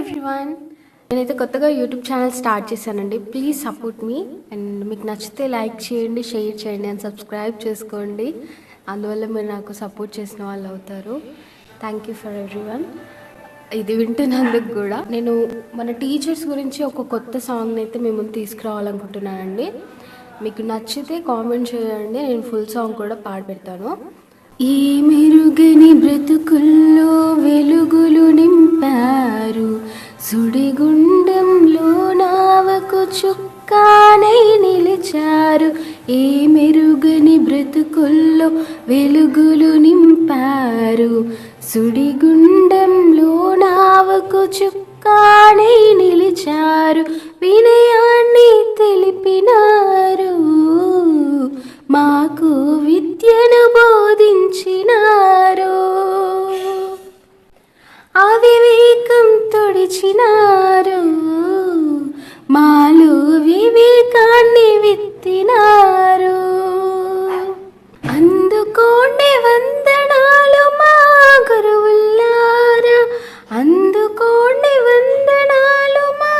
Everyone నేనైతే కొత్తగా YouTube channel start చేశానండి. ప్లీజ్ సపోర్ట్ మీ అండ్ మీకు నచ్చితే లైక్ చేయండి షేర్ చేయండి అండ్ సబ్స్క్రైబ్ చేసుకోండి. అందువల్ల మీరు నాకు సపోర్ట్ చేసిన వాళ్ళు అవుతారు. థ్యాంక్ యూ ఫర్ ఎవ్రీవన్ ఇది వింటున్నందుకు కూడా నేను మన టీచర్స్ గురించి ఒక కొత్త సాంగ్ని అయితే మేము తీసుకురావాలనుకుంటున్నానండి. మీకు నచ్చితే కామెంట్ చేయండి. నేను ఫుల్ సాంగ్ కూడా పాడి పెడతాను ఈ మెరుగని సుడిగుండంలో నావకు చుక్కానై నిలిచారు. ఏ మెరుగని బ్రతుకుల్లో వెలుగులు నింపారు. సుడిగుండంలో నావకు చుక్కానై నిలిచారు. వినయాన్ని తెలిపినారు. మాకు విద్యను బోధించినారు. అవి తొడిచినారు మాలో వివేకాన్ని విత్తినారు అందుకోండి వందనాలు మా గురువుల్లారా అందుకోండి వందనాలు మా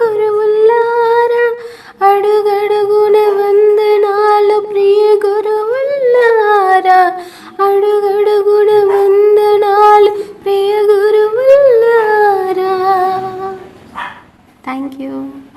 గురువుల్లారా అడుగడుగున వందనాలు ప్రియ గురువుల్లారా అడుగడుగున Thank you.